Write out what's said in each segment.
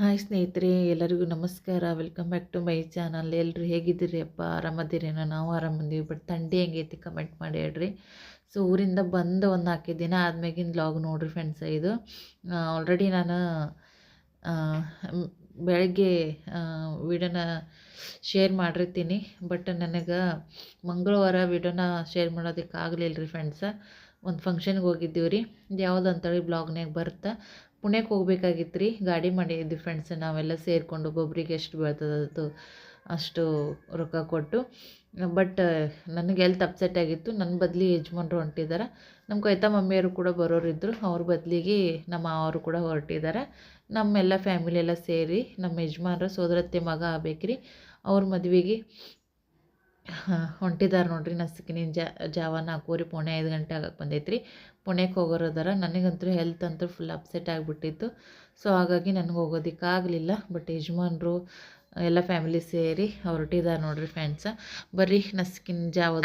Hi ಸ್ನೇಹಿತರೆ, ಎಲ್ಲರಿಗೂ ನಮಸ್ಕಾರ. Welcome back to my channel ಎಲ್ಲರೂ ಹೇಗಿದ್ದೀರಿ ಅಪ್ಪ? ಆರಾಮದಿರೇನೋ? ನಾವು ಆರಾಮಂದೀವಿ ಬಟ್ ಥಂಡಿ ಹೆಂಗೈತಿ ಕಮೆಂಟ್ ಮಾಡಿ ಹೇಳ್ರಿ. ಸೊ ಊರಿಂದ ಬಂದು ಒಂದು ನಾಲ್ಕೈದು ದಿನ ಆದ್ಮೇಗಿನ ಬ್ಲಾಗ್ ನೋಡ್ರಿ ಫ್ರೆಂಡ್ಸ್ ಇದು. ಆಲ್ರೆಡಿ ನಾನು ಬೆಳಗ್ಗೆ ವಿಡಿಯೋನ ಶೇರ್ ಮಾಡಿರ್ತೀನಿ. ಬಟ್ ನನಗೆ ಮಂಗಳವಾರ ವಿಡಿಯೋನ ಶೇರ್ ಮಾಡೋದಕ್ಕೆ ಆಗಲಿಲ್ಲ ರೀ ಫ್ರೆಂಡ್ಸ ಒಂದು ಫಂಕ್ಷನ್ಗೆ ಹೋಗಿದ್ದೀವಿ ರೀ ಇದು ಯಾವ್ದು ಅಂತೇಳಿ ಬ್ಲಾಗ್ನಾಗ ಬರ್ತಾ. ಪುಣ್ಯಕ್ಕೆ ಹೋಗ್ಬೇಕಾಗಿತ್ತು ರೀ ಗಾಡಿ ಮಾಡಿದ್ವಿ ಫ್ರೆಂಡ್ಸ್ ನಾವೆಲ್ಲ ಸೇರಿಕೊಂಡು ಒಬ್ಬೊಬ್ರಿಗೆ ಎಷ್ಟು ಬೀಳ್ತದದು ಅಷ್ಟು ರೊಕ್ಕ ಕೊಟ್ಟು. ಬಟ್ ನನಗೆ ಎಲ್ತ್ ಅಪ್ಸೆಟ್ ಆಗಿತ್ತು. ನನ್ನ ಬದಲಿ ಯಜಮಾನ್ರು ಹೊಂಟಿದ್ದಾರೆ ನಮ್ಮ ಕೈತಾ ಮಮ್ಮಿಯವರು ಕೂಡ ಬರೋರಿದ್ದರು ಅವ್ರ ಬದಲಿಗೆ ನಮ್ಮ ಅವರು ಕೂಡ ಹೊರಟಿದ್ದಾರೆ ನಮ್ಮೆಲ್ಲ ಫ್ಯಾಮಿಲಿ ಎಲ್ಲ ಸೇರಿ ನಮ್ಮ ಯಜಮಾನ್ರ ಸೋದರತ್ತೆ ಮಗ ಆಗ್ಬೇಕ್ರಿ. ಅವ್ರ ಮದುವೆಗೆ ಹೊಂಟಿದ್ದಾರೆ ನೋಡ್ರಿ. ನಸಿಕಿನ ಜಾ, ಜಾವ ನಾಲ್ಕೂವರೆ, ಪೋಣೆ ಐದು ಗಂಟೆ ಆಗಕ್ಕೆ ಬಂದೈತೆ ರೀ ಪುಣೆಗೆ ಹೋಗೋರು ಅದಾರ ನನಗಂತೂ ಹೆಲ್ತ್ ಅಂತೂ ಫುಲ್ ಅಪ್ಸೆಟ್ ಆಗಿಬಿಟ್ಟಿತ್ತು. ಸೊ ಹಾಗಾಗಿ ನನಗೆ ಹೋಗೋದಕ್ಕಾಗಲಿಲ್ಲ ಬಟ್ ಯಜಮಾನ್ರು ಎಲ್ಲ ಫ್ಯಾಮಿಲಿ ಸೇರಿ ಹೊರಟಿದ್ದಾರೆ ನೋಡ್ರಿ ಫ್ರೆಂಡ್ಸ ಬರ್ರಿ ನಸ್ಕಿನ್ ಜಾವದ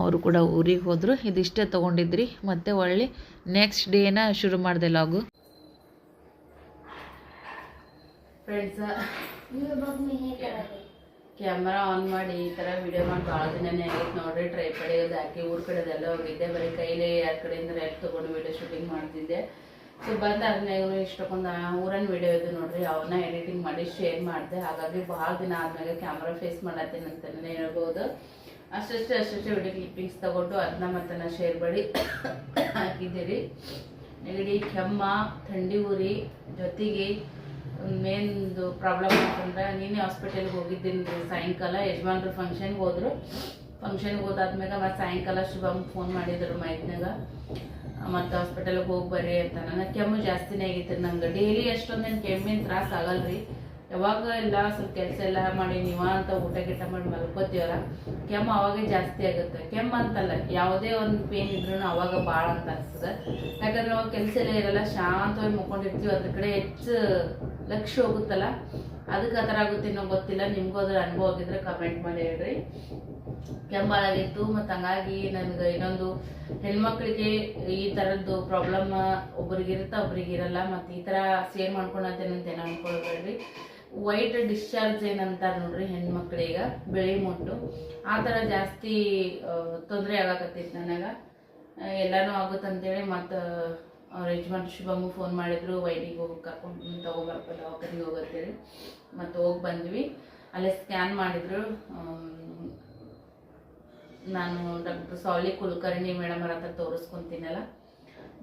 ಅವರು ಕೂಡ ಊರಿಗೆ ಹೋದರು. ಇದಿಷ್ಟೇ ತೊಗೊಂಡಿದ್ರಿ. ಮತ್ತೆ ಒಳ್ಳೆ ನೆಕ್ಸ್ಟ್ ಡೇನ ಶುರು ಮಾಡಿದೆ ಲಾಗು. ಫ್ರೆಂಡ್ಸ ಕ್ಯಾಮ್ರಾ ಆನ್ ಮಾಡಿ ಈ ಥರ ವಿಡಿಯೋ ಮಾಡಿ ಭಾಳ ದಿನನೇ ಆಗೈತೆ ನೋಡ್ರಿ. ಟ್ರೈ ಪಡೆಯೋದು ಹಾಕಿ ಊರ ಕಡೆದೆಲ್ಲ ಹೋಗಿದ್ದೆ. ಬರೀ ಕೈಲಿ ಯಾರ ಕಡೆಯಿಂದ ರೆಡ್ ತೊಗೊಂಡು ವಿಡಿಯೋ ಶೂಟಿಂಗ್ ಮಾಡ್ತಿದ್ದೆ. ಸೊ ಬಂದಾದ್ಮೇಲೆ ಇಷ್ಟಕ್ಕೊಂದು ಊರನ್ನ ವಿಡಿಯೋ ಇದು ನೋಡ್ರಿ. ಅವನ್ನ ಎಡಿಟಿಂಗ್ ಮಾಡಿ ಶೇರ್ ಮಾಡಿದೆ. ಹಾಗಾಗಿ ಭಾಳ ದಿನ ಆದ್ಮೇಲೆ ಕ್ಯಾಮ್ರಾ ಫೇಸ್ ಮಾಡತ್ತೇನೆ ಅಂತಲೇ ಹೇಳ್ಬೋದು. ಅಷ್ಟಷ್ಟೇ ಅಷ್ಟಷ್ಟೇ ವಿಡಿಯೋ ಕ್ಲಿಪ್ಪಿಂಗ್ಸ್ ತಗೊಂಡು ಅದನ್ನ ಮತ್ತೆ ನಾ ಶೇರ್ ಮಾಡಿ ಹಾಕಿದ್ದೀರಿ. ನೆಗಡಿ, ಕೆಮ್ಮ, ಥಂಡಿ ಉರಿ, ಜೊತೆಗೆ ಮೇನ್ದು ಪ್ರಾಬ್ಲಮ್ ಅಂತಂದ್ರೆ ನೀನೇ ಹಾಸ್ಪಿಟಲ್ಗೆ ಹೋಗಿದ್ದೀನಿ ಸಾಯಂಕಾಲ, ಯಜಮಾನ್ರು ಫಂಕ್ಷನ್ಗೆ ಹೋದ್ರು. ಫಂಕ್ಷನ್ಗೆ ಹೋದಾದ್ಮೇಲೆ ಮತ್ತೆ ಸಾಯಂಕಾಲ ಶುಭಮ್ ಫೋನ್ ಮಾಡಿದ್ರು ಮೈದ್ನಾಗ ಮತ್ತೆ ಹಾಸ್ಪಿಟಲ್ಗೆ ಹೋಗಿ ಬರ್ರಿ ಅಂತ. ನನಗೆ ಕೆಮ್ಮು ಜಾಸ್ತಿನೇ ಆಗಿತ್ತು. ನಂಗೆ ಡೈಲಿ ಅಷ್ಟೊಂದೇನು ಕೆಮ್ಮಿನ ತ್ರಾಸ ಆಗಲ್ರಿ. ಯಾವಾಗ ಎಲ್ಲ ಸ್ವಲ್ಪ ಕೆಲಸ ಎಲ್ಲ ಮಾಡಿ ನೀವ ಅಂತ ಊಟ ಗೀಟ ಮಾಡಿ ಮಲ್ಕೋತೀವಲ್ಲ, ಕೆಮ್ಮು ಅವಾಗೇ ಜಾಸ್ತಿ ಆಗುತ್ತೆ. ಕೆಮ್ಮು ಅಂತಲ್ಲ, ಯಾವುದೇ ಒಂದು ಪೇನ್ ಇದ್ರೂ ಅವಾಗ ಭಾಳ ಅಂತ ಅನ್ಸ್ತದೆ ಯಾಕಂದ್ರೆ ಅವಾಗ ಕೆಲಸ ಎಲ್ಲ ಇರಲ್ಲ, ಶಾಂತವಾಗಿ ಮುಕ್ಕೊಂಡಿರ್ತೀವಿ ಅದ್ರ ಕಡೆ ಹೆಚ್ಚು ಲಕ್ಷ್ಯ ಹೋಗುತ್ತಲ್ಲ? ಅದಕ್ಕೆ ಆ ಥರ ಆಗುತ್ತೇನೋ ಗೊತ್ತಿಲ್ಲ. ನಿಮಗೂ ಅದ್ರ ಅನುಭವ ಆಗಿದ್ರೆ ಕಮೆಂಟ್ ಮಾಡಿ ಹೇಳ್ರಿ. ಕೆಂಬಾಳಾಗಿತ್ತು ಮತ್ತು ಹಂಗಾಗಿ ನನಗೆ ಇನ್ನೊಂದು ಹೆಣ್ಮಕ್ಳಿಗೆ ಈ ಥರದ್ದು ಪ್ರಾಬ್ಲಮ್ ಒಬ್ರಿಗಿರುತ್ತೆ ಒಬ್ರಿಗಿರಲ್ಲ ಮತ್ತು ಈ ಥರ ಸೇರ್ ಮಾಡ್ಕೊಳತ್ತೇನೆ ಅಂತ ಏನೋ ಅನ್ಕೊಳ್ಬೇಡ್ರಿ ವೈಟ್ ಡಿಸ್ಚಾರ್ಜ್ ಏನಂತಾರೆ ನೋಡ್ರಿ ಹೆಣ್ಮಕ್ಳಿಗೆ ಬಿಳಿ ಮುಟ್ಟು. ಆ ಥರ ಜಾಸ್ತಿ ತೊಂದರೆ ಆಗಕತ್ತಿತ್ತು ನನಗೆ. ಎಲ್ಲನೂ ಆಗುತ್ತಂತೇಳಿ ಮತ್ತು ಅವ್ರ ಯಜಮಾನ್ ಫೋನ್ ಮಾಡಿದ್ರು, ವೈನಿಗೆ ಹೋಗಿ ಕರ್ಕೊಂಡು ತೊಗೊಬರ್ಪ, ದವಾಖಾನಿಗೆ ಹೋಗತ್ತೇಳಿ ಮತ್ತು ಹೋಗಿ ಬಂದ್ವಿ. ಅಲ್ಲೇ ಸ್ಕ್ಯಾನ್ ಮಾಡಿದ್ರು. ನಾನು ಡಾಕ್ಟರ್ ಸಾಲಿ ಕುಲಕರ್ಣಿ ಮೇಡಮ್ ಹತ್ರ ತೋರಿಸ್ಕೊತೀನಲ್ಲ.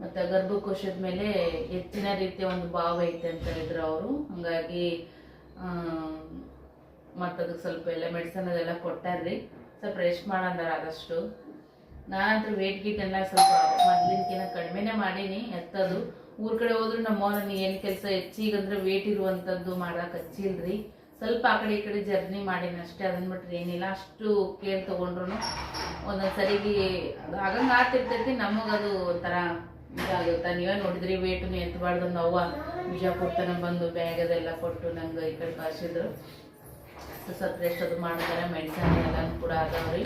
ಮತ್ತು ಗರ್ಭಕೋಶದ ಮೇಲೆ ಹೆಚ್ಚಿನ ರೀತಿಯ ಒಂದು ಭಾವ ಐತೆ ಅಂತ ಹೇಳಿದ್ರು ಅವರು. ಹಂಗಾಗಿ ಮತ್ತು ಅದಕ್ಕೆ ಸ್ವಲ್ಪ ಎಲ್ಲ ಮೆಡಿಸನ್ ಅದೆಲ್ಲ ಕೊಟ್ಟಾರ್ರಿ. ಸ್ವಲ್ಪ ರೆಸ್ಟ್ ಮಾಡಂದಾರ ಆದಷ್ಟು. ನಾನಂತೂ ವೇಟ್ ಗೀಟ್ ಎಲ್ಲ ಸ್ವಲ್ಪ ಮೊದ್ಲಿನ್ಕಿನ ಕಡಿಮೆನೇ ಮಾಡೀನಿ, ಎತ್ತದು. ಊರ್ ಕಡೆ ಹೋದ್ರು ನಮ್ಮವ್ವ ನೀ ಏನು ಕೆಲಸ ಹೆಚ್ಚಿಗಂದ್ರೆ ವೇಟ್ ಇರುವಂಥದ್ದು ಮಾಡಕ್ಕೆ ಹಚ್ಚಿಲ್ರಿ. ಸ್ವಲ್ಪ ಆ ಕಡೆ ಈ ಕಡೆ ಜರ್ನಿ ಮಾಡೀನಿ ಅಷ್ಟೇ ಅದನ್ನ ಬಿಟ್ರೆ ಏನಿಲ್ಲ. ಅಷ್ಟು ಕೇರ್ ತೊಗೊಂಡ್ರು ಒಂದೊಂದು ಸರಿಗೆ ಆಗಂಗೆ ಆಗ್ತಿರ್ತೈತಿ ನಮಗದು ಒಂಥರ ಇದಾಗುತ್ತೆ. ನೀವೇ ನೋಡಿದ್ರಿ ವೇಟ್ ಎತ್ತಬಾರ್ದು ಅವ್ವ. ಬಿಜಾಪುರ ತನಕ ಬಂದು ಬ್ಯಾಗ್ ಅದೆಲ್ಲ ಕೊಟ್ಟು ನಂಗೆ ಈ ಕಡೆ ಕಳ್ಸಿದ್ರು. ಸ್ವಲ್ಪ ರೆಸ್ಟ್ ಅದು ಮಾಡಿದಾರೆ ಮೆಡಿಸನ್ ಎಲ್ಲ ಕೂಡ ಅದಾವ್ರಿ.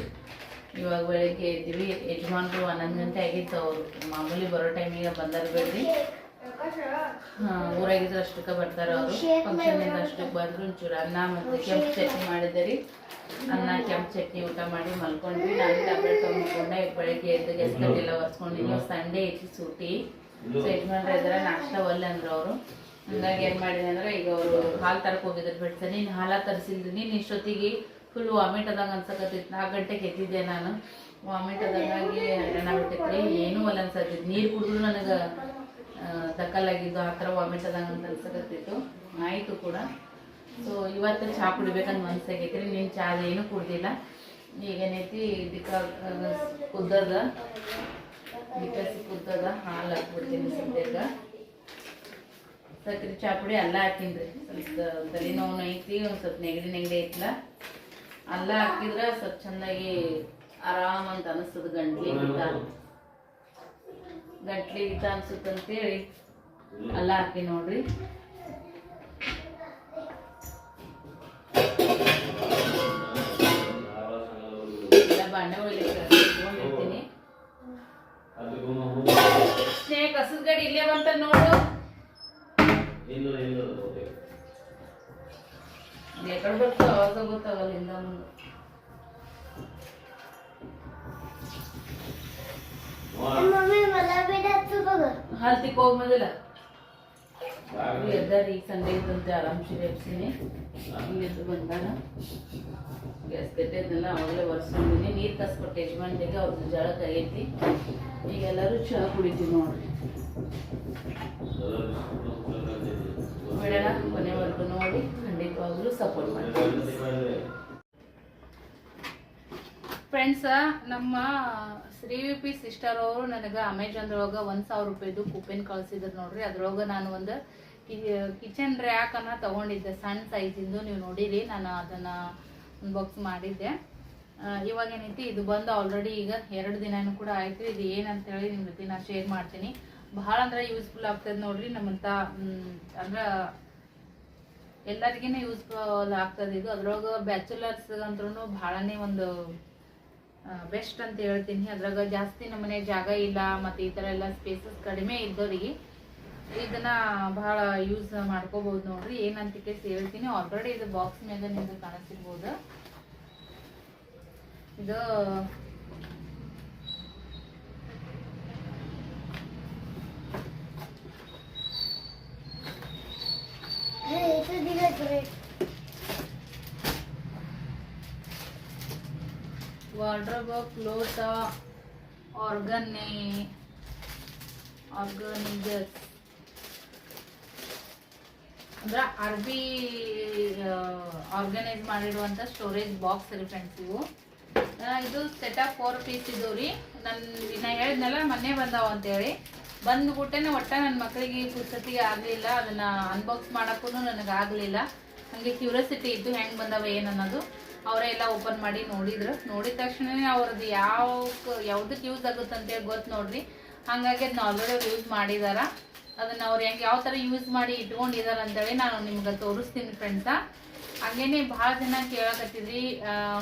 ಇವಾಗ ಬೆಳಿಗ್ಗೆ ಎದ್ವಿ, ಯಜಮಾನ್ರು ಹನ್ನೊಂದು ಗಂಟೆ ಆಗಿತ್ತು, ಅವರು ಮಾಮೂಲಿ ಬರೋ ಟೈಮಿಗೆ ಬಂದಾರ ಬಿಡ್ರಿ. ಊರಾಗಿದ್ರೆ ಅಷ್ಟಕ್ಕೆ ಬರ್ತಾರೆ ಅವರು. ಫಂಕ್ಷನಿಂದ ಅಷ್ಟಕ್ಕೆ ಬಂದ್ರು, ಒಂಚೂರು ಅನ್ನ ಮತ್ತು ಕೆಂಪು ಚಟ್ನಿ ಮಾಡಿದ್ದೆ ಅನ್ನ, ಕೆಂಪು ಚಟ್ನಿ ಊಟ ಮಾಡಿ ಮಲ್ಕೊಂಡ್ವಿ. ನಾನು ಟ್ಯಾಬ್ಲೆಟ್ ತೊಗೊಂಡ್ಕೊಂಡೆ ಬೆಳಿಗ್ಗೆ ಎದ್ದು ಗೆಸ್ ಎಲ್ಲ ಒರೆಸ್ಕೊಂಡಿನಿ ಸಂಡೇ ಐತಿ ಸೂಟಿ. ಸೊ ಯಜಮಾನ್ರ ಇದ್ರೆ, ನಾಷ್ಟ ಒಲ್ಲೆ ಅಂದ್ರು ಅವರು. ಹಂಗಾಗಿ ಏನು ಮಾಡಿದೆ ಅಂದ್ರೆ, ಈಗ ಅವರು ಹಾಲು ತರಕ್ಕೆ ಹೋಗಿದ್ರು ಬಿಡ್ತಾರೆ. ನೀನು ಹಾಲ ತರಿಸಿಲ್ರಿ, ನೀನು ಇಷ್ಟೊತ್ತಿಗೆ ಫುಲ್ ವಾಮಿಟ್ ಆದಂಗೆ ಅನ್ಸಕತ್ತಿತ್ತು ನಾಲ್ಕು ಗಂಟೆಗೆ ಎದ್ದಿದ್ದೆ ನಾನು. ವಾಮಿಟ್ ಆದಂಗಾಗಿ ಹೈರಾಣ ಏನು ಅಲ್ಲ ಅನ್ಸತ್ತಿತ್ತು ನೀರು ಕುಡಿದ್ರು ನನಗೆ ದಕ್ಕಲಾಗಿದ್ದು ಆ ಥರ ವಾಮಿಟ್ ಆದಂಗೆ ಅಂತ ಅನ್ಸಕತ್ತಿತ್ತು ಆಯಿತು ಕೂಡ. ಸೊ ಇವತ್ತು ಚಹಾ ಕುಡಿಬೇಕಂತ ಮನ್ಸಾಗೈತ್ರಿ ನೀನು ಚಹಾ ಏನೂ ಕುಡ್ದಿಲ್ಲ. ಈಗೇನೈತಿ ದಿಕ್ಕ ಕುದ್ದದ ದಿಕ್ಕಿ ಕುದ್ದದ ಹಾಲು ಹಾಕ್ಬಿಡ್ತೀನಿ ಸದ್ಯಕ್ಕೆ. ಸಕ್ರೆ ಚಹಾ ಕುಡಿ ಅಲ್ಲ ಹಾಕಿನ್ರಿ. ಸ್ವಲ್ಪ ತಲೆನೋವು ಐತಿ ಒಂದು ಸ್ವಲ್ಪ ನೆಗಡಿ ನೆಗಡಿ ಐತಿಲ್ಲ ಅಲ್ಲ ಹಾಕಿದ್ರೆ ಸ್ವಲ್ಪ ಚೆನ್ನಾಗಿ ಆರಾಮ ಅಂತ ಅನಿಸ್ತದ ಗಂಟ್ಲಿ ಗೀತ ಗಂಟ್ಲಿ ಗೀತ ಅನ್ಸುತ್ತಂತೇಳಿ ಅಲ್ಲ ಹಾಕಿ ನೋಡ್ರಿ. ಬಾಂಡೆ ಒಳಗೆ ಇಟ್ಕೊಂಡಿರ್ತೀನಿ. ಸ್ನೇಹ ಕಸದ ಗಡಿ ಇಲ್ಲೇ ಬಂತ ನೋಡು. ಎಕಡೆ ಬರ್ತಾವ ಅವಾಗ ಗೊತ್ತಾಗಲ್ಲ ಹಿಂದ ಮುಂದೆ. ಹಲ್ತಿಕ್ ಹೋಗ್ಬೋದಿಲ್ಲ ಎದ್ದಾರ ಈಗ ಸಂಡೆ ಇದ್ದಂತೆ ಆರಾಮ್ಸಿ ರೇಪ್ಸಿನಿ ಎದ್ದು ಬಂದಾಗ ಗ್ಯಾಸ್ ಕಟ್ಟೆದನ್ನೆಲ್ಲ ಅವಾಗಲೇ ಒರೆಸ್ಕೊಂಡಿನಿ. ನೀರು ಕಸ್ಕೊಟ್ಟೆ ಯಜಮಾನ್ರಿಗೆ ಅವ್ರದ್ದು ಜಳ ಕೈಯೈತಿ ಈಗ ಎಲ್ಲರೂ ಚಹಾ ಕುಡಿತೀವಿ ನೋಡ್ರಿ ಬಿಡೋಣ ಕೊನೆವರೆಗೂ ನೋಡಿ, ಖಂಡಿತವಾಗ್ಲೂ ಸಪೋರ್ಟ್ ಮಾಡಿ ಫ್ರೆಂಡ್ಸ ನಮ್ಮ ಶ್ರೀ ವಿ ಪಿ ಸಿಸ್ಟರ್ ಅವರು ನನಗೆ ಅಮೆಜಾನ್ದೊಳಗೆ ಒಂದು ಸಾವಿರ ರೂಪಾಯಿದು ಕೂಪನ್ ಕಳ್ಸಿದ್ರು ನೋಡ್ರಿ. ಅದ್ರೊಳಗೆ ನಾನು ಒಂದು ಕಿಚನ್ ರ್ಯಾಕನ್ನು ತೊಗೊಂಡಿದ್ದೆ, ಸಣ್ಣ ಸೈಜಿಂದು ನೀವು ನೋಡಿರಿ, ನಾನು ಅದನ್ನು ಬಾಕ್ಸ್ ಮಾಡಿದ್ದೆ. ಇವಾಗ ಏನೈತಿ, ಇದು ಬಂದು ಆಲ್ರೆಡಿ ಈಗ ಎರಡು ದಿನನೂ ಕೂಡ ಆಯ್ತು. ಇದು ಏನಂತೇಳಿ ನಿಮ್ಮ ಜೊತೆ ನಾನು ಶೇರ್ ಮಾಡ್ತೀನಿ. ಭಾಳ ಅಂದ್ರೆ ಯೂಸ್ಫುಲ್ ಆಗ್ತದೆ ನೋಡ್ರಿ ನಮ್ಮಂತ ಅಂದ್ರೆ ಎಲ್ಲರಿಗೇನೆ ಯೂಸ್ಫುಲ್ ಆಗ್ತದೆ ಇದು. ಅದ್ರೊಳಗ ಬ್ಯಾಚುಲರ್ಸ್ ಅಂದ್ರೂ ಬಹಳನೇ ಒಂದು ಬೆಸ್ಟ್ ಅಂತ ಹೇಳ್ತೀನಿ. ಅದ್ರಾಗ ಜಾಸ್ತಿ ನಮ್ಮನೆ ಜಾಗ ಇಲ್ಲ, ಮತ್ತು ಈ ಥರ ಎಲ್ಲ ಸ್ಪೇಸಸ್ ಕಡಿಮೆ ಇದ್ದವರಿಗೆ ಇದನ್ನ ಬಹಳ ಯೂಸ್ ಮಾಡ್ಕೋಬಹುದು ನೋಡ್ರಿ. ಏನಂತ ಹೇಳ್ತೀನಿ. ಆಲ್ರೆಡಿ ಇದು ಬಾಕ್ಸ್ ಮೇಲೆ ನಿಮ್ಗೆ ಕಾಣಿಸಿರ್ಬೋದು. ಇದು ವಾರ್ಡ್ರೋಬ್ ಕ್ಲೋತ್ ಆರ್ಗನ್ನೇ ಆರ್ಗನಿಜಸ್ ಅಂದ್ರೆ ಅರ್ಬಿ ಆರ್ಗನೈಸ್ ಮಾಡಿರುವಂತ ಸ್ಟೋರೇಜ್ ಬಾಕ್ಸ್ ರೀ ಫ್ರೆಂಡ್ಸ್ ಇವು. ಇದು ಸೆಟ್ ಆಫ್ ಫೋರ್ ಪೀಸ್ ಇದು ರೀ. ನನ್ನ ನಾ ಹೇಳಿದ್ನಲ್ಲ, ಮೊನ್ನೆ ಬಂದಾವ ಅಂತೇಳಿ. ಬಂದ್ಬಿಟ್ಟೆನೆ ಒಟ್ಟ ನನ್ನ ಮಕ್ಕಳಿಗೆ ಪುಸ್ತಕಿಗೆ ಆಗಲಿಲ್ಲ, ಅದನ್ನ ಅನ್ಬಾಕ್ಸ್ ಮಾಡೋಕ್ಕೂ ನನಗೆ ಆಗಲಿಲ್ಲ. ಹಾಗೆ ಕ್ಯೂರಿಯಾಸಿಟಿ ಇತ್ತು ಹೆಂಗೆ ಬಂದವ ಏನನ್ನೋದು ಅವರೇ ಎಲ್ಲ ಓಪನ್ ಮಾಡಿ ನೋಡಿದ್ರು. ನೋಡಿದ ತಕ್ಷಣನೇ ಅವ್ರದ್ದು ಯಾವ ಯಾವ್ದಕ್ಕೆ ಯೂಸ್ ಆಗುತ್ತೆ ಅಂತೇಳಿ ಗೊತ್ತು ನೋಡ್ರಿ. ಹಾಗಾಗಿ ಅದನ್ನ ಆಲ್ರೆಡಿ ಅವ್ರು ಯೂಸ್ ಮಾಡಿದಾರ. ಅದನ್ನ ಅವ್ರು ಹೆಂಗೆ ಯಾವ ಥರ ಯೂಸ್ ಮಾಡಿ ಇಟ್ಕೊಂಡಿದಾರ ಅಂತೇಳಿ ನಾನು ನಿಮ್ಗೆ ತೋರಿಸ್ತೀನಿ ಫ್ರೆಂಡ್ಸ ಹಂಗೇನೆ ಭಾಳ ಜನ ಕೇಳಕತ್ತಿದ್ರಿ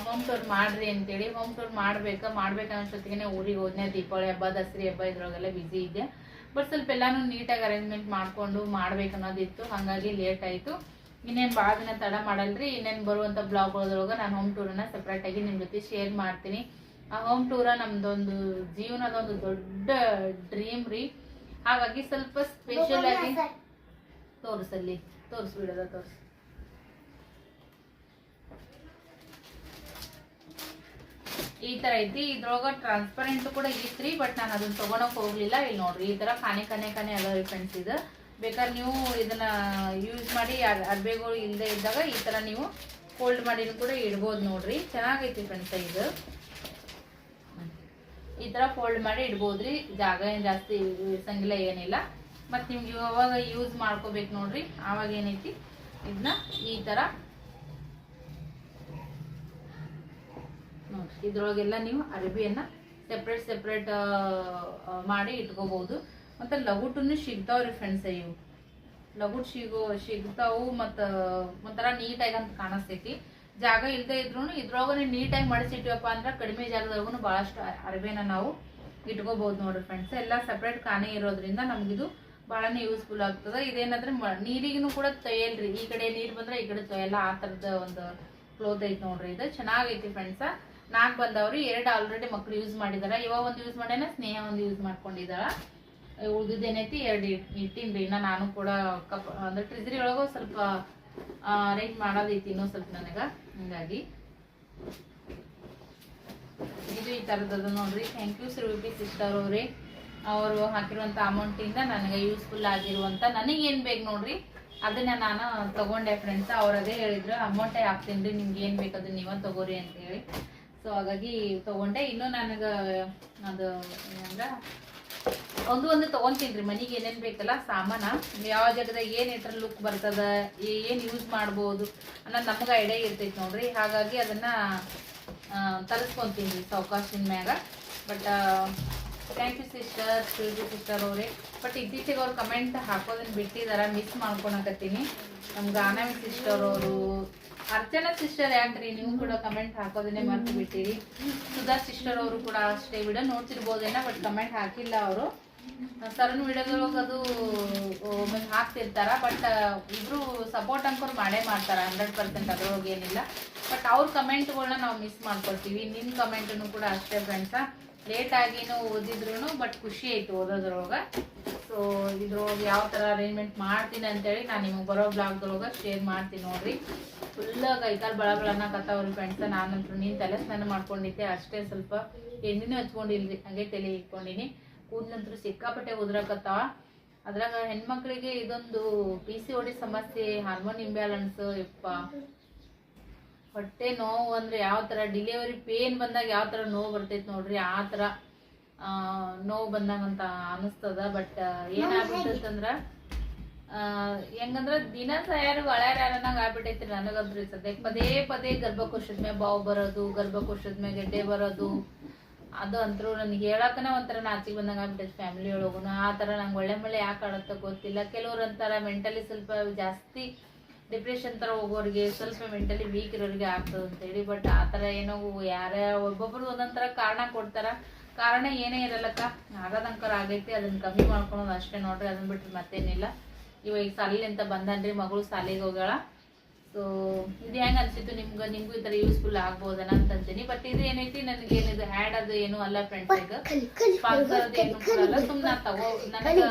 ಹೋಮ್ ಟೂರ್ ಮಾಡ್ರಿ ಅಂತೇಳಿ. ಹೋಮ್ ಟೂರ್ ಮಾಡ್ಬೇಕಾ ಮಾಡ್ಬೇಕು ಅನ್ನೋಷ್ಟೊತ್ತಿಗೆ ಊರಿಗೆ ಹೋದ್ನೆ. ದೀಪಾವಳಿ ಹಬ್ಬ, ದಸರಿ ಹಬ್ಬ ಇದ್ರೊಳಗೆಲ್ಲ ಬಿಸಿ ಇದ್ದೆ. ಬಟ್ ಸ್ವಲ್ಪ ಎಲ್ಲಾನು ನೀಟಾಗಿ ಅರೇಂಜ್ಮೆಂಟ್ ಮಾಡ್ಕೊಂಡು ಮಾಡ್ಬೇಕು ಅನ್ನೋದಿತ್ತು. ಹಾಗಾಗಿ ಲೇಟ್ ಆಯಿತು. ಇನ್ನೇನು ಭಾಳ ದಿನ ತಡ ಮಾಡಲ್ರಿ ಇನ್ನೇನು ಬರುವಂಥ ಬ್ಲಾಗ್ಗಳೊಳಗೆ ನಾನು ಹೋಮ್ ಟೂರನ್ನ ಸಪ್ರೇಟಾಗಿ ನಿಮ್ಮ ಜೊತೆ ಶೇರ್ ಮಾಡ್ತೀನಿ. ಆ ಹೋಮ್ ಟೂರ ನಮ್ದೊಂದು ಜೀವನದ ಒಂದು ದೊಡ್ಡ ಡ್ರೀಮ್ ರೀ. ಹಾಗಾಗಿ ಸ್ವಲ್ಪ ಸ್ಪೆಷಲ್ ಆಗಿ ತೋರಿಸಲ್ಲಿ ತೋರಿಸ್ಬಿಡೋದ ತೋರಿಸಿ. ಈ ತರ ಐತಿ ಇದ್ರೊಳಗ ಟ್ರಾನ್ಸ್ಪರೆಂಟ್ ಕೂಡ ಇತ್ರಿ ಬಟ್ ನಾನು ಅದನ್ನ ತಗೊಳಕ್ ಹೋಗ್ಲಿಲ್ಲ. ಇಲ್ಲಿ ನೋಡ್ರಿ, ಈ ತರ ಕಾನೆ ಕಾನೆ ಕಾನೆ ರೀ ಫ್ರೆಂಡ್ಸ್ ಇದು. ಬೇಕಾದ್ರೆ ನೀವು ಇದನ್ನ ಯೂಸ್ ಮಾಡಿ, ಅರ್- ಅರ್ಬೆಗಳು ಇಲ್ಲದೆ ಇದ್ದಾಗ ಈ ತರ ನೀವು ಫೋಲ್ಡ್ ಮಾಡಿ ಕೂಡ ಇಡ್ಬೋದು ನೋಡ್ರಿ. ಚೆನ್ನಾಗೈತಿ ಫ್ರೆಂಡ್ಸ್ ಇದು. ಈ ತರ ಫೋಲ್ಡ್ ಮಾಡಿ ಇಡ್ಬೋದ್ರಿ. ಜಾಗ ಏನ್ ಜಾಸ್ತಿ ಇರ್ಸಂಗಿಲ್ಲ ಏನಿಲ್ಲ. ಮತ್ತೆ ನಿಮ್ಗೆ ಯಾವಾಗ ಯೂಸ್ ಮಾಡ್ಕೋಬೇಕು ನೋಡ್ರಿ. ಆವಾಗ ಏನೈತಿ? ಇದನ್ನ ಈ ತರ ಇದ್ರೊಳಗೆಲ್ಲ ನೀವು ಅರಬಿಯನ್ನ ಸೆಪ್ರೇಟ್ ಸೆಪ್ರೇಟ್ ಮಾಡಿ ಇಟ್ಕೋಬಹುದು ಮತ್ತೆ ಲಗುಟನ್ನು ಸಿಗ್ತಾವ್ರಿ ಫ್ರೆಂಡ್ಸ್ ಇವು. ಲಗುಟ್ ಸಿಗೋ ಸಿಗ್ತಾವು ಮತ್ತ ಒಂಥರ ನೀಟಾಗಿ ಅಂತ ಕಾಣಿಸ್ತೈತಿ. ಜಾಗ ಇಲ್ಲದೆ ಇದ್ರು ಇದ್ರೊಳಗೆ ನೀಟಾಗಿ ಮಡಿಸಿಟ್ಟಿವಪ್ಪ ಅಂದ್ರೆ ಕಡಿಮೆ ಜಾಗದೊಳಗೂ ಭಾಳಷ್ಟು ಅರಬೇನ ನಾವು ಇಟ್ಕೋಬಹುದು ನೋಡ್ರಿ ಫ್ರೆಂಡ್ಸ್ ಎಲ್ಲ ಸಪ್ರೇಟ್ ಕಾಣೆ ಇರೋದ್ರಿಂದ ನಮ್ಗಿದು ಭಾಳನೇ ಯೂಸ್ಫುಲ್ ಆಗ್ತದೆ. ಇದೇನಂದ್ರೆ ನೀರಿಗೂ ಕೂಡ ತೊಯ್ಯಲ್ರಿ. ಈ ಕಡೆ ನೀರು ಬಂದ್ರೆ ಈ ಕಡೆ ತೊಯ್ಯಲ್ಲ. ಆ ಥರದ ಒಂದು ಕ್ಲೋತ್ ಐತೆ ನೋಡ್ರಿ ಇದು. ಚೆನ್ನಾಗೈತಿ ಫ್ರೆಂಡ್ಸ ನಾಲ್ಕು ಬಂದವ್ರಿ ಎರಡು ಆಲ್ರೆಡಿ ಮಕ್ಳು ಯೂಸ್ ಮಾಡಿದಾರ. ಇವಾಗ ಒಂದು ಯೂಸ್ ಮಾಡ್ಯಾನ, ಸ್ನೇಹ ಒಂದು ಯೂಸ್ ಮಾಡ್ಕೊಂಡಿದ್ದಾಳ ಉಳ್ದಿದ್ದೇನೈತಿ ಎರಡು ಇಟ್ಟಿನ್ರಿ. ಇನ್ನ ನಾನು ಕೂಡ ಕಪ್ ಅಂದ್ರೆ ಟ್ರಿಜರಿ ಒಳಗ ಸ್ವಲ್ಪ ಅರೇಂಜ್ ಮಾಡೋದೈತಿ ಇನ್ನೂ ಸ್ವಲ್ಪ ನನಗ. ಹಂಗಾಗಿ. ಇದು ಈ ಥರದ್ದು ನೋಡ್ರಿ. Thank you Shri P sister ಅವ್ರಿ. ಅವರು ಹಾಕಿರುವಂಥ ಅಮೌಂಟಿಂದ ನನಗೆ ಯೂಸ್ಫುಲ್ ಆಗಿರುವಂಥ ನನಗೆ ಏನು ಬೇಕು ನೋಡ್ರಿ? ಅದನ್ನ ನಾನು ತಗೊಂಡೆ ಫ್ರೆಂಡ್ಸ್ ಅವ್ರು ಅದೇ ಹೇಳಿದ್ರು. ಅಮೌಂಟೇ ಹಾಕ್ತೀನಿ ರೀ, ನಿಮ್ಗೆ ಏನು ಬೇಕು ಅದನ್ನ ನೀವ ತಗೋರಿ ಅಂತ ಹೇಳಿ. ಸೊ ಹಾಗಾಗಿ ತಗೊಂಡೆ. ಇನ್ನೂ ನನಗೆ ಅದು ಏನಂದ್ರೆ, ಒಂದು ಒಂದು ತಗೊಂತೀನಿ ರೀ ಮನೆಗೆ ಏನೇನು ಬೇಕಲ್ಲ, ಸಾಮಾನ. ಯಾವ ಜಾಗದಾಗ ಏನು ಇದ್ರ ಲುಕ್ ಬರ್ತದ, ಏನು ಯೂಸ್ ಮಾಡ್ಬೋದು ಅನ್ನೋದು ನಮ್ಗೆ ಐಡಿಯಾ ಇರ್ತೈತಿ ನೋಡ್ರಿ. ಹಾಗಾಗಿ ಅದನ್ನ ತರಿಸ್ಕೊಂತೀನಿ ಸಾವಕಾಶಿನ ಮ್ಯಾಗ. But thank you sister Shilpi sister ಅವರೇ. ಬಟ್ ಇತ್ತೀಚೆಗೆ ಅವ್ರು ಕಮೆಂಟ್ ಹಾಕೋದನ್ನ ಬಿಟ್ಟಿದಾರ ಮಿಸ್ ಮಾಡ್ಕೊಳಕತ್ತೀನಿ ನಮ್ಗೆ ಗಾನವಿ ಸಿಸ್ಟರ್ ಅವರು. ಅರ್ಚನಾ ಸಿಸ್ಟರ್ ಯಾಕ್ರಿ? ನೀವು ಕೂಡ ಕಮೆಂಟ್ ಹಾಕೋದನ್ನೇ ಮರ್ತು ಬಿಟ್ಟಿರಿ ಸುಧಾ ಸಿಸ್ಟರ್ ಅವರು ಕೂಡ ಅಷ್ಟೇ ವಿಡಿಯೋ ನೋಡ್ತಿರ್ಬೋದೇನ ಬಟ್ ಕಮೆಂಟ್ ಹಾಕಿಲ್ಲ ಅವರು. ಸರನ್ ವಿಡಿಯೋದೊಳಗೆ ಅದು ಒಮ್ಮೆ ಹಾಕ್ತಿರ್ತಾರ ಬಟ್ ಇಬ್ರು ಸಪೋರ್ಟ್ ಅನ್ಕೊಂಡು ಮಾಡೇ ಮಾಡ್ತಾರ ಹಂಡ್ರೆಡ್ ಪರ್ಸೆಂಟ್ ಅದ್ರೊಳಗೆ ಏನಿಲ್ಲ. ಬಟ್ ಅವ್ರ ಕಮೆಂಟ್ಗಳನ್ನ ನಾವು ಮಿಸ್ ಮಾಡ್ಕೊಳ್ತೀವಿ. ನಿಮ್ಮ ಕಮೆಂಟನ್ನು ಕೂಡ ಅಷ್ಟೇ ಫ್ರೆಂಡ್ಸ ಲೇಟ್ ಆಗಿನೂ ಓದಿದ್ರು ಬಟ್ ಖುಷಿ ಆಯ್ತು ಓದೋದ್ರೊಳಗೆ. ಸೊ ಇದ್ರೊಳಗೆ ಯಾವ ಥರ ಅರೇಂಜ್ಮೆಂಟ್ ಮಾಡ್ತೀನಿ ಅಂತೇಳಿ ನಾನು ನಿಮಗೆ ಬರೋ ಬ್ಲಾಗ್ದೊಳಗೆ ಶೇರ್ ಮಾಡ್ತೀನಿ ನೋಡ್ರಿ. ಫುಲ್ ಕೈಕಾಲು ಬಳ ಬಳನ ಫ್ರೆಂಡ್ಸ ನಾನಂತೂ ನೀನು ತಲೆ ಸ್ನಾನ ಮಾಡ್ಕೊಂಡಿದ್ದೆ, ಅಷ್ಟೇ ಸ್ವಲ್ಪ ಎಣ್ಣೆನೂ ಹಚ್ಕೊಂಡಿಲ್ರಿ, ಹಾಗೆ ತಲೆ ಇಟ್ಕೊಂಡಿನಿ ಕೂದಲಂತೂ ಸಿಕ್ಕಾಪಟ್ಟೆ ಉದ್ರಕತ್ತಾವ ಅದ್ರಾಗ ಹೆಣ್ಮಕ್ಳಿಗೆ ಇದೊಂದು ಪಿ ಸಿ ಓಡಿ ಸಮಸ್ಯೆ ಹಾರ್ಮೋನ್ ಇಂಬ್ಯಾಲೆನ್ಸ್ ಯಪ್ಪ. ಹೊಟ್ಟೆ ನೋವು ಅಂದ್ರೆ ಯಾವ ಥರ ಡಿಲಿವರಿ ಪೇನ್ ಬಂದಾಗ ಯಾವ ಥರ ನೋವು ಬರ್ತೈತೆ ನೋಡ್ರಿ? ಆ ಥರ ನೋವು ಬಂದಾಗ ಅಂತ ಅನಿಸ್ತದ ಬಟ್ ಏನಾಗ್ಬಿಟ್ಟಂದ್ರ ಹೆಂಗಂದ್ರ ದಿನ ಸಾಯಾರು ಒಳ್ಯಾರ್ಯಾರನಾಗ ಆಗ್ಬಿಟ್ಟೈತಿ ನನಗಂತ್ರಿ ಸದ್ಯಕ್ಕೆ ಪದೇ ಪದೇ ಗರ್ಭಕೋಶದ ಮೇಲೆ ಬಾವು ಬರೋದು, ಗರ್ಭಕೋಶದ ಮೇಲೆ ಗೆಡ್ಡೆ ಬರೋದು. ಅದು ಅಂತರೂ ನನಗೆ ಹೇಳಕ್ಕನ ಒಂಥರ ನಾಚಿಗೆ ಬಂದಂಗೆ ಆಗ್ಬಿಟ್ಟೈತೆ ಫ್ಯಾಮಿಲಿ ಒಳಗೂ ಆ ಥರ ನಂಗೆ ಒಳ್ಳೆ ಮಳೆ ಯಾಕೆ ಆಡತ್ತ ಗೊತ್ತಿಲ್ಲ. ಕೆಲವ್ರು ಅಂತಾರ ಮೆಂಟಲಿ ಸ್ವಲ್ಪ ಜಾಸ್ತಿ ಡಿಪ್ರೆಷನ್ ತರ ಹೋಗೋರಿಗೆ ಸ್ವಲ್ಪ ಮೆಂಟಲಿ ವೀಕ್ ಇರೋರಿಗೆ ಆಗ್ತದೆ ಅಂತೇಳಿ ಬಟ್ ಆ ಥರ ಏನೋ ಯಾರ ಒಬ್ಬೊಬ್ರು ಒಂದೊಂದ್ ಥರ ಕಾರಣ ಕೊಡ್ತಾರ. ಕಾರಣ ಏನೇ ಇರಲ್ಲಕ್ಕ ಆಗದಂಕರ ಆಗೈತಿ ಅದನ್ನ ಕಮ್ಮಿ ಮಾಡ್ಕೊಳೋದು ಅಷ್ಟೇ ನೋಡ್ರಿ ಅದನ್ನ ಬಿಟ್ರೆ ಮತ್ತೇನಿಲ್ಲ. ಇವಾಗ ಸಾಲಿಲಿಂತ ಬಂದನ್ರಿ ಮಗಳು ಸಾಲಿಗೆ ಹೋಗ್ಯಾಳ. ಸೊ ಇದು ಹೆಂಗ ಅನ್ಸಿತ್ತು ನಿಮ್ಗ? ನಿಮ್ಗೂ ಈ ತರ ಯೂಸ್ಫುಲ್ ಆಗ್ಬೋದನ ಅಂತ ಅಂತೀನಿ ಬಟ್ ಇದು ಏನೈತಿ? ನನಗೆ ಏನಿದು ಹ್ಯಾಡ್ ಅದು ಏನು ಅಲ್ಲ ಫ್ರೆಂಡ್ಸ್ ಸ್ಪಾನ್ಸರ್ ಅದು ಏನು ಕೊಡಲ್ಲ ಸುಮ್ಮನೆ ತಗೋ ನನಗೆ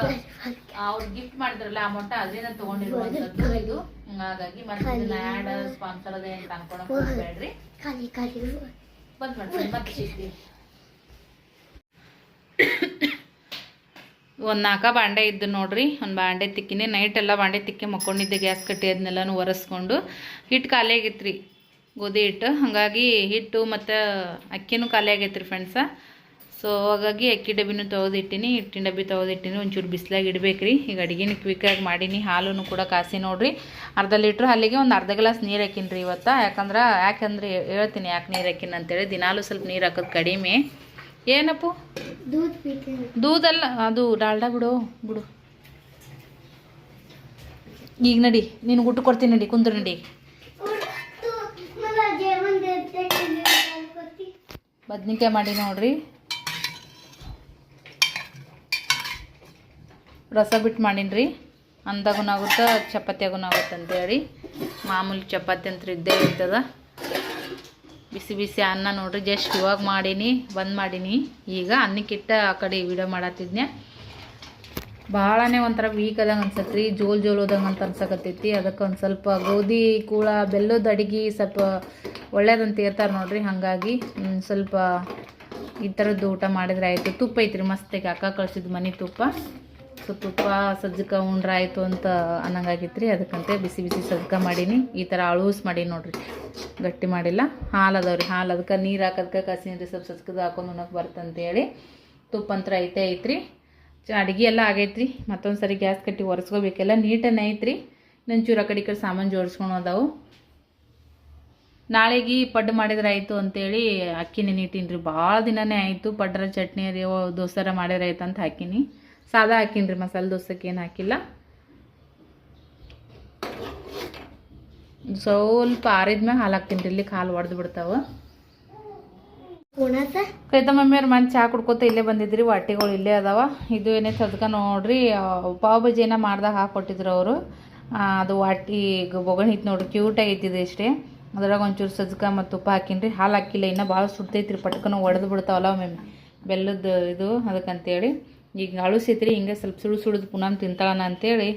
ಅವ್ರು ಗಿಫ್ಟ್ ಮಾಡಿದ್ರಲ್ಲ ಅಮೌಂಟ್ ಅದರಿಂದ ತಗೊಂಡಿರುವಂತದ್ದು ಇದು ಹಾಗಾಗಿ ಮತ್ತೆ ಇದನ್ನ ಆ್ಯಡ್ ಸ್ಪಾನ್ಸರ್ ಅದೇ ಅಂತ ಅನ್ಕೊಳಕ್ ಹೋಗ್ಬೇಡ್ರಿ. ಖಾಲಿ ಖಾಲಿ. ಬಂದ್ ಮಾಡ್ತೀನಿ ಮತ್ತೆ ಸಿಗ್ತೀವಿ ಒಂದು ನಾಲ್ಕ ಬಾಂಡೆ ಇದ್ದು ನೋಡ್ರಿ ಒಂದು ಬಾಂಡೆ ತಿಕ್ಕಿನಿ. ನೈಟ್ ಎಲ್ಲ ಬಾಂಡೆ ತಿಕ್ಕಿ ಮಕ್ಕೊಂಡಿದ್ದೆ ಗ್ಯಾಸ್ ಕಟ್ಟಿ ಅದನ್ನೆಲ್ಲನೂ ಒರೆಸ್ಕೊಂಡು. ಹಿಟ್ಟು ಖಾಲಿ ಆಗೈತ್ರಿ ಗೋಧಿ ಹಿಟ್ಟು. ಹಾಗಾಗಿ ಹಿಟ್ಟು ಮತ್ತು ಅಕ್ಕಿನೂ ಖಾಲಿ ಆಗೈತ್ರಿ ಫ್ರೆಂಡ್ಸ ಸೊ ಹಾಗಾಗಿ ಅಕ್ಕಿ ಡಬ್ಬಿನೂ ತೊಳೆದಿಟ್ಟಿನಿ ಹಿಟ್ಟಿನ ಡಬ್ಬಿ ತೊಳೆದಿಟ್ಟಿನಿ ಒಂಚೂರು ಬಿಸಿಲಾಗಿ ಇಡಬೇಕು ರೀ ಈಗ ಅಡುಗೆನ ಕ್ವಿಕ್ಕಾಗಿ ಮಾಡೀನಿ ಹಾಲೂ ಕೂಡ ಕಾಸಿ ನೋಡಿರಿ. ಅರ್ಧ ಲೀಟ್ರ್ ಅಲ್ಲಿಗೆ ಒಂದು ಅರ್ಧ ಗ್ಲಾಸ್ ನೀರು ಹಾಕಿನಿ ರೀ ಇವತ್ತು. ಯಾಕಂದ್ರೆ ಯಾಕಂದ್ರೆ ಹೇಳ್ತೀನಿ ಯಾಕೆ ನೀರು ಹಾಕಿನಿ ಅಂತೇಳಿ ದಿನಾಲೂ ಸ್ವಲ್ಪ ನೀರು ಹಾಕೋದು ಕಡಿಮೆ. ಏನಪ್ಪು? ದೂದಲ್ಲ ಅದು ಡಾಲ್ಡ ಬಿಡು ಬಿಡು. ಈಗ ನಡಿ ನೀನು ಗುಟ್ಟು ಕೊಡ್ತೀನಿ ನಡಿ ಕುಂದ್ರ ನಡಿ. ಬದ್ನಿಕಾಯಿ ಮಾಡಿ ನೋಡ್ರಿ. ರಸ ಬಿಟ್ಟು ಮಾಡೀನಿ ರೀ ಅಂದಾಗೂ ಆಗುತ್ತೆ ಚಪಾತಿಯಾಗೂ ಆಗುತ್ತೆ ಅಂತೇಳಿ. ಮಾಮೂಲಿ ಚಪಾತಿ ಅಂತ ಇದ್ದೇ ಇರ್ತದ. ಬಿಸಿ ಬಿಸಿ ಅನ್ನ ನೋಡ್ರಿ, ಜಸ್ಟ್ ಇವಾಗ ಮಾಡೀನಿ, ಬಂದ್ ಮಾಡೀನಿ. ಈಗ ಅನ್ನಕ್ಕಿಟ್ಟ ಆ ಕಡೆ ವಿಡಿಯೋ ಮಾಡತ್ತಿದ್ನೆ ಭಾಳನೇ ಒಂಥರ ವೀಕ್ ಆದಂಗೆ ಅನ್ಸತ್ತೆ ರೀ ಜೋಲ್ ಜೋಲ್ ಹೋದಂಗೆ ಅಂತ ಅನ್ಸಕತ್ತೈತಿ. ಅದಕ್ಕೆ ಒಂದು ಸ್ವಲ್ಪ ಗೋಧಿ, ಕೂಳ, ಬೆಲ್ಲದ ಅಡಿಗೆ ಸ್ವಲ್ಪ ಒಳ್ಳೇದಂತ ಇರ್ತಾರೆ ನೋಡ್ರಿ, ಹಾಗಾಗಿ ಸ್ವಲ್ಪ ಈ ಥರದ್ದು ಊಟ ಮಾಡಿದ್ರೆ ಆಯಿತು. ತುಪ್ಪ ಐತ್ರಿ ಮಸ್ತಾಗಿ ಅಕ್ಕ ಕಳ್ಸಿದ್ದು ಮನೆ ತುಪ್ಪ. ಸೊ ತುಪ್ಪ ಸಜ್ಜಕ ಉಂಡ್ರ ಆಯಿತು ಅಂತ ಅನ್ನಂಗಾಗಿತ್ತು ರೀ ಅದಕ್ಕಂತೆ ಬಿಸಿ ಬಿಸಿ ಸಜ್ಜಕ ಮಾಡೀನಿ. ಈ ಥರ ಅಳೂಸ್ ಮಾಡೀನಿ ನೋಡ್ರಿ. ಗಟ್ಟಿ ಮಾಡಿಲ್ಲ. ಹಾಲು ಅದಾವ್ರಿ, ಹಾಲು. ಅದಕ್ಕೆ ನೀರು ಹಾಕೋದಕ್ಕೆ ಕಸಿ ರೀ ಸ್ವಲ್ಪ ಸಜ್ಜಕದ ಹಾಕೊಂಡು ಉಣಕ್ಕೆ ಬರ್ತಂತೇಳಿ ತುಪ್ಪ ಅಂತರ ಐತೆ ಐತ್ರಿ. ಅಡುಗೆ ಎಲ್ಲ ಆಗೈತ್ರಿ. ಮತ್ತೊಂದು ಸರಿ ಗ್ಯಾಸ್ ಕಟ್ಟಿ ಒರೆಸ್ಕೋಬೇಕೆಲ್ಲ. ನೀಟನ್ನು ಐತ್ರಿ. ನಂಚೂರು ಆ ಕಡೆ ಕಡೆ ಸಾಮಾನು ಜೋಡಿಸ್ಕೊಂಡು ಅದಾವು. ನಾಳೆಗೆ ಪಡ್ಡು ಮಾಡಿದ್ರೆ ಆಯಿತು ಅಂತೇಳಿ ಅಕ್ಕಿನೇ ನೆನಿಟ್ಟೀನಿ ರೀ ಭಾಳ ದಿನನೇ ಆಯಿತು. ಪಡ್ರ ಚಟ್ನಿ ರೀ ದೋಸರ ಮಾಡಿದ್ರೆ ಆಯ್ತು ಅಂತ ಹಾಕೀನಿ. ಸಾದಾ ಹಾಕಿನ್ರಿ ಮಸಾಲೆ ದೋಸೆಗೆ ಏನು ಹಾಕಿಲ್ಲ. ಸ್ವಲ್ಪ ಆರಿದ ಮ್ಯಾಗ ಹಾಲು ಹಾಕ್ತೀನಿ ರೀ ಇಲ್ಲಿ ಹಾಲು ಒಡೆದು ಬಿಡ್ತಾವೆ. ಕೈತ ಮಮ್ಮಿಯವ್ರು ಮನೆ ಚಹಾ ಕುಡ್ಕೋತ ಇಲ್ಲೇ ಬಂದಿದ್ರಿ ವಾಟಿಗಳು ಇಲ್ಲೇ ಅದಾವ. ಇದು ಏನೇ ತದ್ಕ ನೋಡ್ರಿ ಪಾವ್ ಬಜಿನ ಮಾಡ್ದಾಗ ಹಾಕೊಟ್ಟಿದ್ರು ಅವರು. ಅದು ವಾಟಿ ಬೊಗಣಿ ಇತ್ತು ನೋಡ್ರಿ ಕ್ಯೂಟಾಗಿ ಇತ್ತಿದೆ ಇಷ್ಟೇ. ಅದ್ರಾಗ ಒಂಚೂರು ಸಜ್ಕ ಮತ್ತು ತುಪ್ಪ ಹಾಕಿನ್ರಿ ಹಾಲು ಹಾಕಿಲ್ಲ ಇನ್ನೂ ಭಾಳ ಸುಡ್ತೈತ್ರಿ ಪಟ್ಕನ ಒಡೆದು ಬಿಡ್ತಾವಲ್ಲ ಒಮ್ಮೆ ಬೆಲ್ಲದ ಇದು ಅದಕ್ಕಂತೇಳಿ. ಈಗ ಅಳಿಸೈತ್ರಿ ಹಿಂಗೆ ಸ್ವಲ್ಪ ಸುಡು ಸುಡಿದು ಪುನಮ್ ತಿಂತಾಳಣ ಅಂತೇಳಿ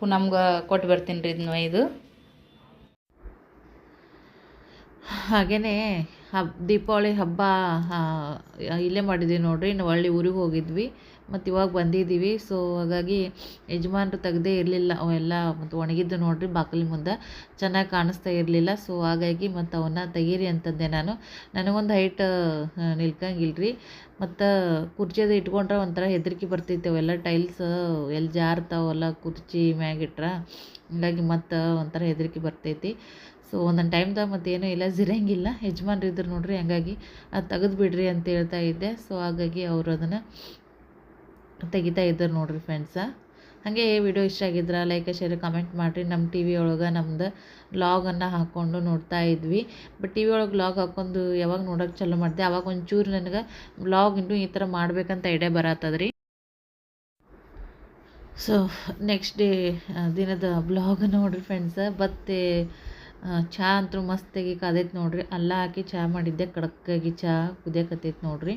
ಪುನಮ್ಗೆ ಕೊಟ್ಟು ಬರ್ತೀನಿ ರೀ ಇದನ್ನ ಇದು ಹಾಗೆಯೇ ಹಬ್ ದೀಪಾವಳಿ ಹಬ್ಬ ಇಲ್ಲೇ ಮಾಡಿದ್ವಿ ನೋಡಿರಿ, ಇನ್ನು ಹಳ್ಳಿ ಊರಿಗೆ ಹೋಗಿದ್ವಿ. ಮತ್ತು ಇವಾಗ ಬಂದಿದ್ದೀವಿ ಸೊ ಹಾಗಾಗಿ ಯಜಮಾನ್ರು ತೆಗ್ದೇ ಇರಲಿಲ್ಲ. ಅವೆಲ್ಲ ಮತ್ತು ಒಣಗಿದ್ದು ನೋಡಿರಿ ಬಾಗಿಲು ಮುಂದೆ. ಚೆನ್ನಾಗಿ ಕಾಣಿಸ್ತಾ ಇರಲಿಲ್ಲ. ಸೊ ಹಾಗಾಗಿ ಮತ್ತು ಅವನ್ನ ತೆಗೀರಿ ಅಂತಂದೆ ನಾನು. ನನಗೊಂದು ಹೈಟ್ ನಿಲ್ಕಂಗಿಲ್ರಿ. ಮತ್ತು ಕುರ್ಚಿದು ಇಟ್ಕೊಂಡ್ರೆ ಒಂಥರ ಹೆದರಿಕೆ ಬರ್ತೈತೆ ಅವೆಲ್ಲ. ಟೈಲ್ಸ್ ಎಲ್ಲಿ ಜಾರ್ತಾವಲ್ಲ ಕುರ್ಚಿ ಮ್ಯಾಗಿಟ್ರೆ ಹಂಗಾಗಿ ಮತ್ತು ಒಂಥರ ಹೆದರಿಕೆ ಬರ್ತೈತಿ. ಸೊ ಒಂದೊಂದು ಟೈಮ್ದಾಗ ಮತ್ತು ಏನೂ ಇಲ್ಲ ಜಿರಂಗಿಲ್ಲ ಯಜಮಾನ್ರು ಇದ್ರು ನೋಡ್ರಿ, ಹಂಗಾಗಿ ಅದು ತೆಗೆದು ಬಿಡ್ರಿ ಅಂತ ಹೇಳ್ತಾ ಇದ್ದೆ. ಸೊ ಹಾಗಾಗಿ ಅವರು ಅದನ್ನು ತೆಗಿತಾ ಇದ್ದಾರೆ ನೋಡ್ರಿ ಫ್ರೆಂಡ್ಸ ಹಾಗೆ ವಿಡಿಯೋ ಇಷ್ಟ ಆಗಿದ್ರೆ ಲೈಕ್ ಶೇರ್ ಕಮೆಂಟ್ ಮಾಡಿರಿ. ನಮ್ಮ ಟಿ ವಿ ಒಳಗೆ ನಮ್ದು ಲಾಗನ್ನು ಹಾಕ್ಕೊಂಡು ನೋಡ್ತಾ ಇದ್ವಿ. ಬಟ್ ಟಿ ವಿ ಒಳಗೆ ಲಾಗ್ ಹಾಕ್ಕೊಂಡು ಯಾವಾಗ ನೋಡೋಕೆ ಚಲೋ ಮಾಡಿದೆ, ಅವಾಗ ಒಂಚೂರು ನನಗೆ ಬ್ಲಾಗ್ ಇನ್ನೂ ಈ ಥರ ಮಾಡ್ಬೇಕಂತ ಐಡಿಯಾ ಬರತ್ತದ ರೀ ಸೊ ನೆಕ್ಸ್ಟ್ ಡೇ ದಿನದ ಬ್ಲಾಗ್ ನೋಡ್ರಿ ಫ್ರೆಂಡ್ಸ ಮತ್ತೆ ಚಹಾ ಅಂತೂ ಮಸ್ತಾಗಿ ಕಾದೈತೆ ನೋಡಿರಿ. ಅಲ್ಲ ಹಾಕಿ ಚಹಾ ಮಾಡಿದ್ದೆ, ಕಡಕ್ಕಾಗಿ ಚಹಾ ಕುದಿಯಕತ್ತೈತೆ ನೋಡಿರಿ.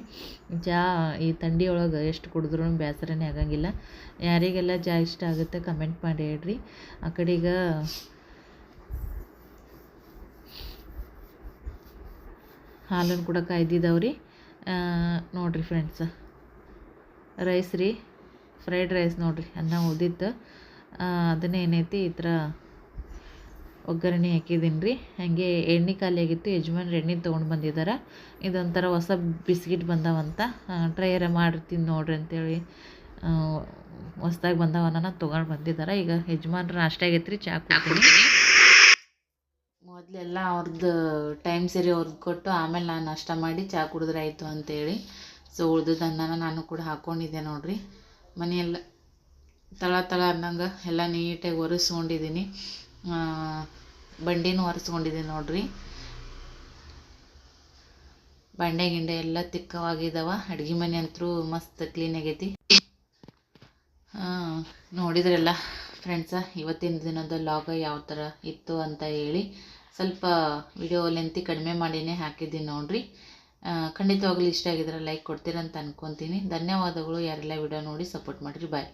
ಚಹಾ ಈ ಥಂಡಿ ಒಳಗೆ ಎಷ್ಟು ಕುಡಿದ್ರೂ ಬೇಸರನೇ ಆಗಂಗಿಲ್ಲ. ಯಾರಿಗೆಲ್ಲ ಚಹಾ ಇಷ್ಟ ಆಗುತ್ತೆ ಕಮೆಂಟ್ ಮಾಡಿ ಹೇಳ್ರಿ. ಆ ಕಡೆಗೆ ಹಾಲನ್ನು ಕೂಡ ಕಾಯ್ದಿದ್ದಾವ್ರಿ ನೋಡಿರಿ ಫ್ರೆಂಡ್ಸ. ರೈಸ್ ರೀ, ಫ್ರೈಡ್ ರೈಸ್ ನೋಡ್ರಿ, ಅನ್ನ ಉದಿತ್ತು ಅದನ್ನೇನೈತಿ ಈ ಥರ ಒಗ್ಗರಣೆ ಹಾಕಿದ್ದೀನಿ ರೀ. ಹಾಗೆ ಎಣ್ಣೆ ಖಾಲಿ ಆಗಿತ್ತು, ಯಜಮಾನ್ರು ಎಣ್ಣೆ ತೊಗೊಂಡು ಬಂದಿದ್ದಾರೆ ಇದೊಂಥರ ಹೊಸ ಬಿಸ್ಕಿಟ್ ಬಂದಾವಂತ ಟ್ರೈಯರ ಮಾಡಿರ್ತೀನಿ ನೋಡ್ರಿ ಅಂತೇಳಿ ಹೊಸ್ದಾಗಿ ಬಂದವನ್ನ ತೊಗೊಂಡು ಬಂದಿದ್ದಾರೆ ಈಗ ಯಜಮಾನ್ರು ನಾಷ್ಟ ಆಗೈತೆ ರೀ, ಚಾ ಕೊಡ್ತೀನಿ. ಮೊದಲೆಲ್ಲ ಅವ್ರದ್ದು ಟೈಮ್ ಸರಿ ಅವ್ರದ್ದು ಕೊಟ್ಟು ಆಮೇಲೆ ನಾನು ನಾಷ್ಟ ಮಾಡಿ ಚಹಾ ಕುಡಿದ್ರೆ ಆಯಿತು ಅಂತೇಳಿ. ಸೊ ಉಳ್ದದ್ದು ಅನ್ನನ ನಾನು ಕೂಡ ಹಾಕ್ಕೊಂಡಿದ್ದೆ ನೋಡಿರಿ. ಮನೆಯೆಲ್ಲ ತಳ ತಳ ಅನ್ನಂಗೆ ಎಲ್ಲ ನೀಟಾಗಿ ಒರೆಸ್ಕೊಂಡಿದ್ದೀನಿ ಬಂಡಿನೂ ಒರೆಸ್ಕೊಂಡಿದ್ದೀನಿ ನೋಡ್ರಿ. ಬಂಡೆ ಗಿಂಡೆ ಎಲ್ಲ ತಿಕ್ಕವಾಗಿದ್ದಾವ ಅಡ್ಗೆ ಮನೆ ಅಂತೂ ಮಸ್ತ್ ಕ್ಲೀನ್ ಆಗೈತಿ. ಹಾಂ ನೋಡಿದ್ರಲ್ಲ ಫ್ರೆಂಡ್ಸ ಇವತ್ತಿನ ದಿನದ ಲಾಗ ಯಾವ ಥರ ಇತ್ತು ಅಂತ ಹೇಳಿ ಸ್ವಲ್ಪ ವಿಡಿಯೋ ಲೆಂತಿ ಕಡಿಮೆ ಮಾಡಿನೇ ಹಾಕಿದ್ದೀನಿ ನೋಡ್ರಿ. ಖಂಡಿತವಾಗ್ಲೂ ಇಷ್ಟ ಆಗಿದ್ರೆ ಲೈಕ್ ಕೊಡ್ತೀರಂತ ಅನ್ಕೊತೀನಿ. ಧನ್ಯವಾದಗಳು. ಯಾರೆಲ್ಲ ವಿಡಿಯೋ ನೋಡಿ ಸಪೋರ್ಟ್ ಮಾಡಿರಿ. ಬಾಯ್